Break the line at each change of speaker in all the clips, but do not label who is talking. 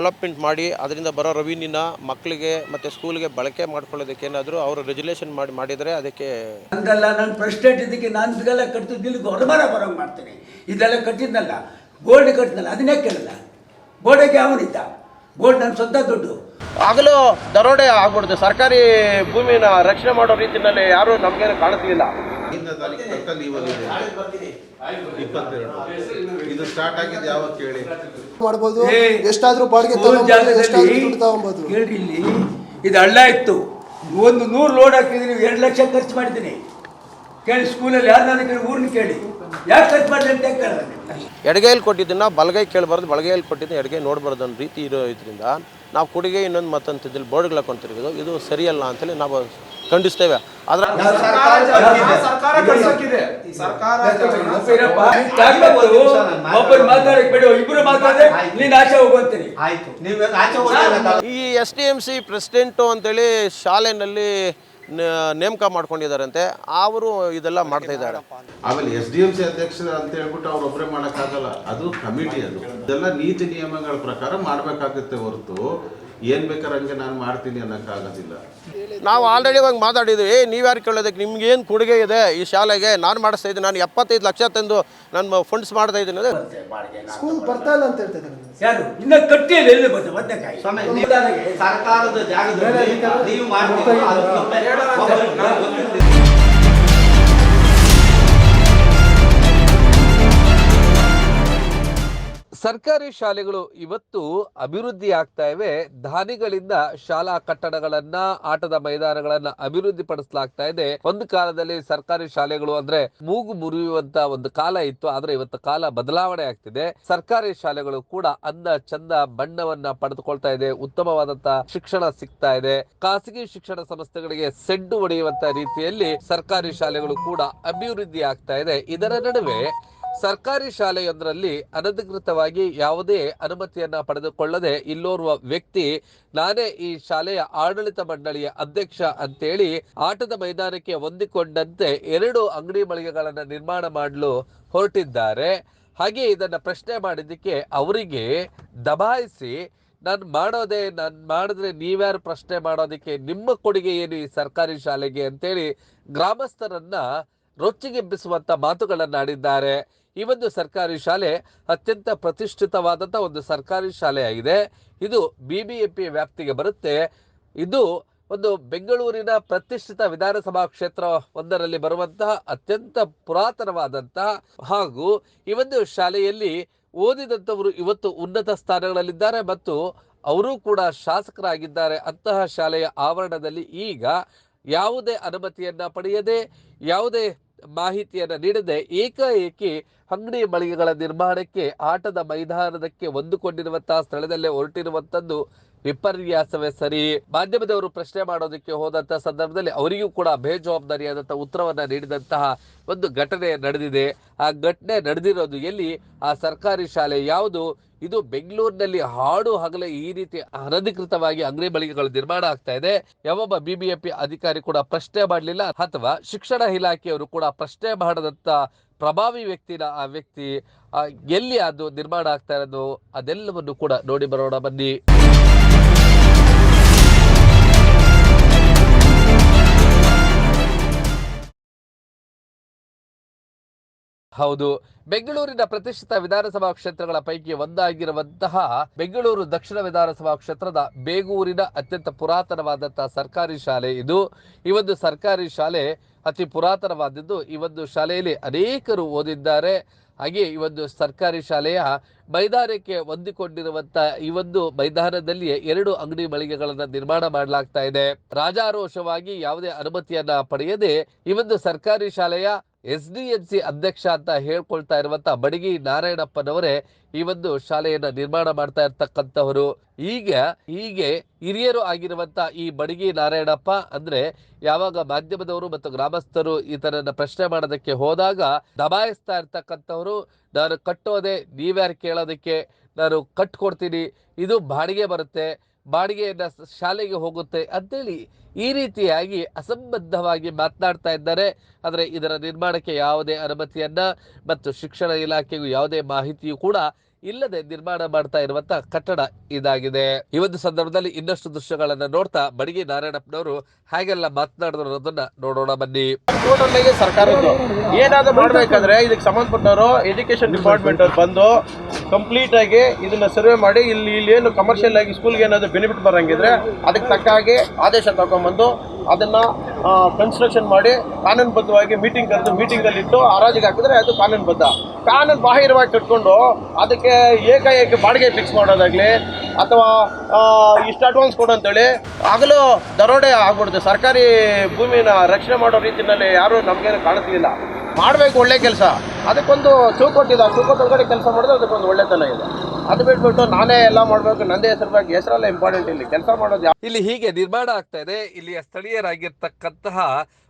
Development ಮಾಡಿ ಅದರಿಂದ ಬರೋ ರೆವಿನ್ಯೂನ ಮಕ್ಕಳಿಗೆ ಮತ್ತು ಸ್ಕೂಲ್ಗೆ ಬಳಕೆ ಮಾಡ್ಕೊಳ್ಳೋದಕ್ಕೆ ಏನಾದರೂ ಅವರು ರೆಜುಲೇಷನ್ ಮಾಡಿ ಮಾಡಿದರೆ ಅದಕ್ಕೆ
ನಂದಲ್ಲ ನಾನು ಪ್ರೆಸಿಡೆಂಟ್ ಇದಕ್ಕೆ ನಾನು ಇದೆಲ್ಲ ಕಟ್ಟಿದ್ದು ಇಲ್ಲಿ ಹೊರಬರ ಬರೋಂಗೆ ಮಾಡ್ತೀನಿ. ಇದೆಲ್ಲ ಕಟ್ಟಿದ್ನಲ್ಲ ಗೋಲ್ಡ್ ಕಟ್ಟಿದ್ನಲ್ಲ ಅದನ್ನೇ ಕೇಳಲ್ಲ. ಗೋಡೆಗೆ ಅವನಿದ್ದ ಗೋಲ್ಡ್ ನನ್ನ ಸ್ವಂತ ದುಡ್ಡು.
ಆಗಲೂ ದರೋಡೆ ಆಗ್ಬಿಡುತ್ತೆ. ಸರ್ಕಾರಿ ಭೂಮಿನ ರಕ್ಷಣೆ ಮಾಡೋ ರೀತಿಯಲ್ಲಿ ಯಾರೂ ನಮಗೇನು ಕಾಣಿಸ್ಲಿಲ್ಲ
ಇಪ್ಪತ್ತೆರಡು. ಇದು ಸ್ಟಾರ್ಟ್ ಆಗಿದ್ದು ಯಾವಾಗ ಕೇಳಿ?
ಮಾಡ್ಬೋದು. ಎಷ್ಟಾದ್ರೂ ಬಾಡಿಗೆ ತಗೊಬೋದು
ಇಲ್ಲಿ. ಇದು ಹಳ್ಳ ಇತ್ತು. ಒಂದು ನೂರು ಲೋಡ್ ಹಾಕಿದ್ರೆ ಎರಡು ಲಕ್ಷ ಖರ್ಚು ಮಾಡಿದ್ದೀನಿ. ಕೇಳಿ ಸ್ಕೂಲಲ್ಲಿ ಯಾರು ಕೇಳಿ ಊರ್ನ ಕೇಳಿ. ಯಾಕೆ ಖರ್ಚು ಮಾಡಿದೆ ಅಂತ ಕೇಳಿ
ಎಡಗೈಲಿ ಕೊಟ್ಟಿದ್ದನ್ನ ಬಲಗೈ ಕೇಳಬಾರ್ದು ಬಲಗೈಲಿ ಕೊಟ್ಟಿದ್ದು ಎಡಗೈ ನೋಡಬಾರ್ದು ಅನ್ನೋ ರೀತಿ ಇರೋ ಇದರಿಂದ ನಾವು ಕೊಡುಗೆ ಇನ್ನೊಂದು ಮತ್ತಂತಿದ್ದಲ್ಲಿ ಬೋರ್ಡ್ಗಳು ಹಾಕೊಂಡು ತಿರುಗೋದು ಇದು ಸರಿಯಲ್ಲ ಅಂತೇಳಿ ನಾವು ಖಂಡಿಸ್ತೇವೆ ಆದ್ರೆ ಈ S D M C president ಅಂತೇಳಿ ಶಾಲೆನಲ್ಲಿ ನೇಮಕ ಮಾಡ್ಕೊಂಡಿದ್ದಾರಂತೆ. ಅವರು ಇದೆಲ್ಲ ಮಾಡ್ತಾ ಇದ್ದಾರೆ.
ಆಮೇಲೆ ಎಸ್ ಡಿ ಎಂ ಸಿ ಅಧ್ಯಕ್ಷರು ಅಂತ ಹೇಳ್ಬಿಟ್ಟು ಅವ್ರು ಒಬ್ಬರೇ ಮಾಡೋಕ್ಕಾಗಲ್ಲ. ಅದು ಕಮಿಟಿ ಅದು. ಇದೆಲ್ಲ ನೀತಿ ನಿಯಮಗಳ ಪ್ರಕಾರ ಮಾಡಬೇಕಾಗುತ್ತೆ ಹೊರತು ಏನ್ ಬೇಕಾದ್ರೆ ಹಂಗೆ ನಾನು ಮಾಡ್ತೀನಿ ಅನ್ನೋಕ್ಕಾಗೋದಿಲ್ಲ.
ನಾವು ಆಲ್ರೆಡಿ ಇವಾಗ ಮಾತಾಡಿದ್ವಿ ಏ ನೀವು ಯಾರು ಕೇಳೋದಕ್ಕೆ? ನಿಮ್ಗೆ ಏನು ಕೊಡುಗೆ ಇದೆ ಈ ಶಾಲೆಗೆ? ನಾನು ಮಾಡಿಸ್ತಾ ಇದ್ದೀನಿ ನಾನು ಎಪ್ಪತ್ತೈದು ಲಕ್ಷ ತಂದು ನಾನು ಫಂಡ್ಸ್ ಮಾಡ್ತಾ ಇದ್ದೀನಿ ಅದೇ
ಸ್ಕೂಲ್ ಬರ್ತಾ ಇಲ್ಲ ಅಂತ ಹೇಳ್ತಾ ಇದ್ದಾರೆ
ಯಾರು? ಇನ್ನ ಕಟ್ಟಿಯಲ್ಲಿ ಎಲ್ಲಿ ಬಂತು ಬದನೆಕಾಯಿ
ಸ್ವಾಮಿ, ನೀವು ಸರ್ಕಾರದ ಜಾಗದಲ್ಲಿ ನೀವು ಮಾಡ್ತೀವಿ ಅದು ಒಬ್ಬರಿಗೆ ಗೊತ್ತಿಲ್ಲ.
ಸರ್ಕಾರಿ ಶಾಲೆಗಳು ಇವತ್ತು ಅಭಿವೃದ್ಧಿ ಆಗ್ತಾ ಇವೆ. ದಾನಿಗಳಿಂದ ಶಾಲಾ ಕಟ್ಟಡಗಳನ್ನ, ಆಟದ ಮೈದಾನಗಳನ್ನ ಅಭಿವೃದ್ಧಿ ಪಡಿಸಲಾಗ್ತಾ ಇದೆ. ಒಂದು ಕಾಲದಲ್ಲಿ ಸರ್ಕಾರಿ ಶಾಲೆಗಳು ಅಂದ್ರೆ ಮೂಗು ಮುರಿಯುವಂತ ಒಂದು ಕಾಲ ಇತ್ತು. ಆದ್ರೆ ಇವತ್ತು ಕಾಲ ಬದಲಾವಣೆ ಆಗ್ತಿದೆ. ಸರ್ಕಾರಿ ಶಾಲೆಗಳು ಕೂಡ ಅಂದ ಚಂದ, ಬಣ್ಣವನ್ನ ಪಡೆದುಕೊಳ್ತಾ ಇದೆ. ಉತ್ತಮವಾದಂತ ಶಿಕ್ಷಣ ಸಿಗ್ತಾ ಇದೆ. ಖಾಸಗಿ ಶಿಕ್ಷಣ ಸಂಸ್ಥೆಗಳಿಗೆ ಸೆಡ್ಡು ಹೊಡೆಯುವಂತ ರೀತಿಯಲ್ಲಿ ಸರ್ಕಾರಿ ಶಾಲೆಗಳು ಕೂಡ ಅಭಿವೃದ್ಧಿ ಆಗ್ತಾ ಇದೆ. ಇದರ ನಡುವೆ ಸರ್ಕಾರಿ ಶಾಲೆಯೊಂದರಲ್ಲಿ ಅನಧಿಕೃತವಾಗಿ ಯಾವುದೇ ಅನುಮತಿಯನ್ನ ಪಡೆದುಕೊಳ್ಳದೆ ಇಲ್ಲೋರ್ವ ವ್ಯಕ್ತಿ, ನಾನೇ ಈ ಶಾಲೆಯ ಆಡಳಿತ ಮಂಡಳಿಯ ಅಧ್ಯಕ್ಷ ಅಂತೇಳಿ ಆಟದ ಮೈದಾನಕ್ಕೆ ಹೊಂದಿಕೊಂಡಂತೆ ಎರಡು ಅಂಗಡಿ ಮಳಿಗೆಗಳನ್ನು ನಿರ್ಮಾಣ ಮಾಡಲು ಹೊರಟಿದ್ದಾರೆ. ಹಾಗೆ ಇದನ್ನ ಪ್ರಶ್ನೆ ಮಾಡಿದ್ದಕ್ಕೆ ಅವರಿಗೆ ದಬಾಯಿಸಿ, ನಾನು ಮಾಡೋದೇ, ನಾನು ಮಾಡಿದ್ರೆ ನೀವ್ಯಾರು ಪ್ರಶ್ನೆ ಮಾಡೋದಕ್ಕೆ ನಿಮ್ಮ ಕೊಡುಗೆ ಏನು ಈ ಸರ್ಕಾರಿ ಶಾಲೆಗೆ? ಅಂತೇಳಿ ಗ್ರಾಮಸ್ಥರನ್ನ ರೊಚ್ಚಿಗೆಬ್ಬಿಸುವಂತ ಮಾತುಗಳನ್ನ ಆಡಿದ್ದಾರೆ ಈ ಒಂದು ಸರ್ಕಾರಿ ಶಾಲೆ ಅತ್ಯಂತ ಪ್ರತಿಷ್ಠಿತವಾದಂಥ ಒಂದು ಸರ್ಕಾರಿ ಶಾಲೆಯಾಗಿದೆ. ಇದು ಬಿ ಬಿ ಎಂ ಪಿ ವ್ಯಾಪ್ತಿಗೆ ಬರುತ್ತೆ. ಇದು ಒಂದು ಬೆಂಗಳೂರಿನ ಪ್ರತಿಷ್ಠಿತ ವಿಧಾನಸಭಾ ಕ್ಷೇತ್ರ ಒಂದರಲ್ಲಿ ಬರುವಂತಹ ಅತ್ಯಂತ ಪುರಾತನವಾದಂತಹ ಹಾಗೂ ಈ ಒಂದು ಶಾಲೆಯಲ್ಲಿ ಓದಿದಂಥವರು ಇವತ್ತು ಉನ್ನತ ಸ್ಥಾನಗಳಲ್ಲಿದ್ದಾರೆ ಮತ್ತು ಅವರು ಕೂಡ ಶಾಸಕರಾಗಿದ್ದಾರೆ. ಅಂತಹ ಶಾಲೆಯ ಆವರಣದಲ್ಲಿ ಈಗ ಯಾವುದೇ ಅನುಮತಿಯನ್ನ ಪಡೆಯದೆ, ಯಾವುದೇ ಮಾಹಿತಿಯನ್ನು ನೀಡದೆ ಏಕಾಏಕಿ ಅಂಗಡಿ ಮಳಿಗೆಗಳ ನಿರ್ಮಾಣಕ್ಕೆ ಆಟದ ಮೈದಾನದಕ್ಕೆ ಹೊಂದಿಕೊಂಡಿರುವಂತಹ ಸ್ಥಳದಲ್ಲೇ ಹೊರಟಿರುವಂತದ್ದು ವಿಪರ್ಯಾಸವೇ ಸರಿ. ಮಾಧ್ಯಮದವರು ಪ್ರಶ್ನೆ ಮಾಡೋದಕ್ಕೆ ಹೋದಂತಹ ಸಂದರ್ಭದಲ್ಲಿ ಅವರಿಗೂ ಕೂಡ ಬೇಜವಾಬ್ದಾರಿಯಾದಂತಹ ಉತ್ತರವನ್ನ ನೀಡಿದಂತಹ ಒಂದು ಘಟನೆ ನಡೆದಿದೆ. ಆ ಘಟನೆ ನಡೆದಿರೋದು ಎಲ್ಲಿ? ಆ ಸರ್ಕಾರಿ ಶಾಲೆ ಯಾವುದು? ಇದು ಬೆಂಗಳೂರಿನಲ್ಲಿ ಹಾಡು ಹಗಲೇ ಈ ರೀತಿ ಅನಧಿಕೃತವಾಗಿ ಅಂಗಡಿ ಮಳಿಗೆಗಳು ನಿರ್ಮಾಣ ಆಗ್ತಾ ಇದೆ. ಯಾವೊಬ್ಬ ಬಿಬಿಎಂಪಿ ಅಧಿಕಾರಿ ಕೂಡ ಪ್ರಶ್ನೆ ಮಾಡಲಿಲ್ಲ ಅಥವಾ ಶಿಕ್ಷಣ ಇಲಾಖೆಯವರು ಕೂಡ ಪ್ರಶ್ನೆ ಮಾಡದಂತ ಪ್ರಭಾವಿ ವ್ಯಕ್ತಿನ ಆ ವ್ಯಕ್ತಿ ಎಲ್ಲಿ ಅದು ನಿರ್ಮಾಣ ಆಗ್ತಾ ಇರೋದು ಅದೆಲ್ಲವನ್ನು ಕೂಡ ನೋಡಿ ಬರೋಣ ಬನ್ನಿ. ಹೌದು. ಬೆಂಗಳೂರಿನ ಪ್ರತಿಷ್ಠಿತ ವಿಧಾನಸಭಾ ಕ್ಷೇತ್ರಗಳ ಪೈಕಿ ಒಂದಾಗಿರುವಂತಹ ಬೆಂಗಳೂರು ದಕ್ಷಿಣ ವಿಧಾನಸಭಾ ಕ್ಷೇತ್ರದ ಬೇಗೂರಿನ ಅತ್ಯಂತ ಪುರಾತನವಾದಂತಹ ಸರ್ಕಾರಿ ಶಾಲೆ ಇದು. ಈ ಒಂದು ಸರ್ಕಾರಿ ಶಾಲೆ ಅತಿ ಪುರಾತನವಾದದ್ದು. ಈ ಒಂದು ಶಾಲೆಯಲ್ಲಿ ಅನೇಕರು ಓದಿದ್ದಾರೆ. ಹಾಗೆ ಈ ಒಂದು ಸರ್ಕಾರಿ ಶಾಲೆಯ ಮೈದಾನಕ್ಕೆ ಹೊಂದಿಕೊಂಡಿರುವಂತ ಈ ಒಂದು ಮೈದಾನದಲ್ಲಿಯೇ ಎರಡು ಅಂಗಡಿ ಮಳಿಗೆಗಳನ್ನು ನಿರ್ಮಾಣ ಮಾಡಲಾಗ್ತಾ ಇದೆ. ರಾಜಾರೋಷವಾಗಿ ಯಾವುದೇ ಅನುಮತಿಯನ್ನ ಪಡೆಯದೆ ಈ ಒಂದು ಸರ್ಕಾರಿ ಶಾಲೆಯ ಎಸ್ ಡಿ ಎನ್ ಸಿ ಅಧ್ಯಕ್ಷ ಅಂತ ಹೇಳ್ಕೊಳ್ತಾ ಇರುವಂತ ಬಡಗಿ ನಾರಾಯಣಪ್ಪನವರೇ ಈ ಒಂದು ಶಾಲೆಯನ್ನ ನಿರ್ಮಾಣ ಮಾಡ್ತಾ ಇರ್ತಕ್ಕಂಥವರು. ಈಗ, ಹೀಗೆ ಹಿರಿಯರು ಆಗಿರುವಂತ ಈ ಬಡಗಿ ನಾರಾಯಣಪ್ಪ ಅಂದ್ರೆ ಯಾವಾಗ ಮಾಧ್ಯಮದವರು ಮತ್ತು ಗ್ರಾಮಸ್ಥರು ಈತನನ್ನ ಪ್ರಶ್ನೆ ಮಾಡೋದಕ್ಕೆ ಹೋದಾಗ ದಬಾಯಿಸ್ತಾ ಇರ್ತಕ್ಕಂಥವ್ರು, ನಾನು ಕಟ್ಟೋದೆ ನೀವ್ಯಾರು ಕೇಳೋದಕ್ಕೆ? ನಾನು ಕಟ್ಕೊಡ್ತೀನಿ. ಇದು ಬಾಡಿಗೆ ಬರುತ್ತೆ. ಬಾಡಿಗೆಯನ್ನ ಶಾಲೆಗೆ ಹೋಗುತ್ತೆ ಅಂತೇಳಿ ಈ ರೀತಿಯಾಗಿ ಅಸಂಬದ್ಧವಾಗಿ ಮಾತನಾಡ್ತಾ ಇದ್ದಾರೆ. ಆದರೆ ಇದರ ನಿರ್ಮಾಣಕ್ಕೆ ಯಾವುದೇ ಅನುಮತಿಯನ್ನ ಮತ್ತು ಶಿಕ್ಷಣ ಇಲಾಖೆಗೂ ಯಾವುದೇ ಮಾಹಿತಿಯೂ ಕೂಡ ಇಲ್ಲದೆ ನಿರ್ಮಾಣ ಮಾಡ್ತಾ ಇರುವಂತಹ ಕಟ್ಟಡ ಇದಾಗಿದೆ. ಈ ಒಂದು ಸಂದರ್ಭದಲ್ಲಿ ಇನ್ನಷ್ಟು ದೃಶ್ಯಗಳನ್ನ ನೋಡ್ತಾ ಬಡಗಿ ನಾರಾಯಣಪ್ಪನವರು ಹಾಗೆಲ್ಲ ಮಾತನಾಡಿದ್ರು ಅನ್ನೋದನ್ನ ನೋಡೋಣ ಬನ್ನಿ.
ಸರ್ಕಾರದ್ದು ಏನಾದ್ರು ಮಾಡ್ಬೇಕಾದ್ರೆ ಇದಕ್ಕೆ ಸಂಬಂಧಪಟ್ಟವರು ಎಜುಕೇಶನ್ ಡಿಪಾರ್ಟ್ಮೆಂಟ್ ಅವ್ರು ಬಂದು ಕಂಪ್ಲೀಟ್ ಆಗಿ ಇದನ್ನ ಸರ್ವೆ ಮಾಡಿ ಇಲ್ಲಿ ಇಲ್ಲಿ ಏನು ಕಮರ್ಷಿಯಲ್ ಆಗಿ ಸ್ಕೂಲ್ಗೆ ಏನಾದ್ರು ಬೆನಿಫಿಟ್ ಬರಂಗಿದ್ರೆ ಅದಕ್ಕೆ ತಕ್ಕ ಹಾಗೆ ಆದೇಶ ತಗೊಂಡ್ಬಂದು ಅದನ್ನ ಕನ್ಸ್ಟ್ರಕ್ಷನ್ ಮಾಡಿ ಕಾನೂನುಬದ್ಧವಾಗಿ ಮೀಟಿಂಗ್ ಕರೆದು ಮೀಟಿಂಗ್ ಅಲ್ಲಿ ಇಟ್ಟು ಹರಾಜಿಗೆ ಹಾಕಿದ್ರೆ ಅದು ಕಾನೂನುಬದ್ಧ. ಕಾನೂನು ಬಾಹಿರವಾಗಿ ಕಟ್ಕೊಂಡು ಅದಕ್ಕೆ ಏಕಾಏಕಿ ಬಾಡಿಗೆ ಫಿಕ್ಸ್ ಮಾಡೋದಾಗ್ಲಿ ಅಥವಾ ಇಷ್ಟು ಅಡ್ವಾನ್ಸ್ ಕೊಡು ಅಂತೇಳಿ ಆಗಲೂ ದರೋಡೆ ಆಗ್ಬಿಡುತ್ತೆ. ಸರ್ಕಾರಿ ಭೂಮಿನ ರಕ್ಷಣೆ ಮಾಡೋ ರೀತಿಯಲ್ಲಿ ಯಾರು ನಮಗೇನು ಕಾಣಿಸ್ಲಿಲ್ಲ ಮಾಡಬೇಕು ಒಳ್ಳೆ ಕೆಲಸ. ಅದಕ್ಕೊಂದು ಚೌಕಟ್ಟಿದೆ ಆ ಒಳಗಡೆ ಕೆಲಸ ಮಾಡಿದ್ರೆ ಅದಕ್ಕೊಂದು ಒಳ್ಳೆತನ ಇದೆ. ಅದು ಬಿಟ್ಬಿಟ್ಟು ನಾನೇ ಎಲ್ಲ ಮಾಡಬೇಕು. ನಂದೇ ಹೆಸರು ಬಗ್ಗೆ ಹೆಸರೆಲ್ಲ ಇಂಪಾರ್ಟೆಂಟ್ ಇಲ್ಲಿ. ಕೆಲಸ ಮಾಡೋದು
ಇಲ್ಲಿ ಹೀಗೆ ನಿರ್ಮಾಣ ಆಗ್ತಾ ಇದೆ. ಇಲ್ಲಿಯ ಸ್ಥಳೀಯರಾಗಿರ್ತಕ್ಕಂತಹ